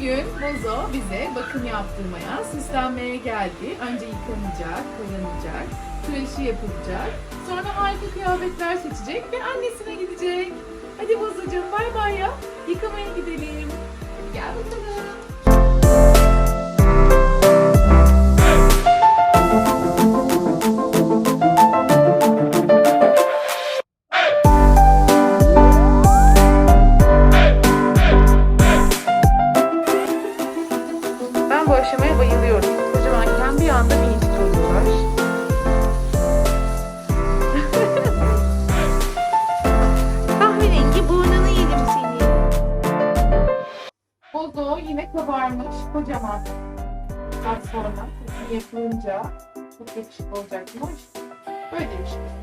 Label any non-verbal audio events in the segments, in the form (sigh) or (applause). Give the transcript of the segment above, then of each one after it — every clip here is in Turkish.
Bugün Bozo bize bakım yaptırmaya, süslenmeye geldi. Önce yıkanacak, kıranacak, tıraşı yapılacak. Sonra harika kıyafetler seçecek ve annesine gidecek. Hadi Bozocuğum bay bay ya. Yıkamaya gidelim. Hadi gel bakalım. Bu aşamaya bayılıyorum. Kocamanken bir anda (laughs) yedim seni. Bozo yine kabarmış kocaman. Saat sonra yapılınca çok yakışıklı olacakmış. Böyle bir şey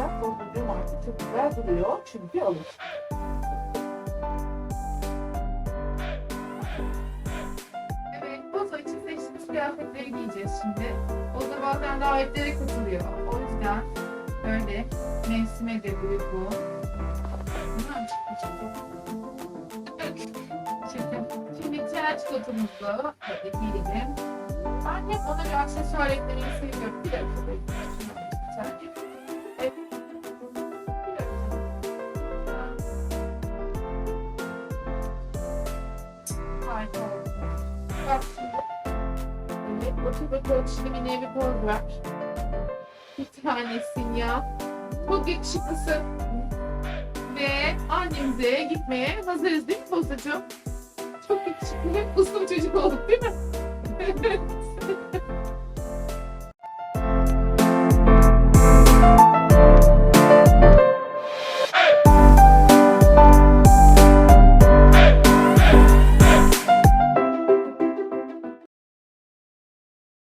Fakat bozucuğum artık çok güzel duruyor çünkü alır. Evet, Bozo için seçtiğimiz kıyafetleri giyeceğiz şimdi. Bozo bazen davetlere katılıyor. O yüzden Öyle mevsime de uygun. Şimdi, trench kotumuzu böyle giyelim. Ben hep ona bir aksesuar eklemeyi seviyorum. Bir dakika bekleyin. Evet, otur bakalım şimdi bir nevi poz ver. Bir tanesin ya. Çok yakışıklısın. Ve annemize gitmeye hazırız değil mi Bozacığım? Çok yakışıklı ve uslu çocuk olduk değil mi?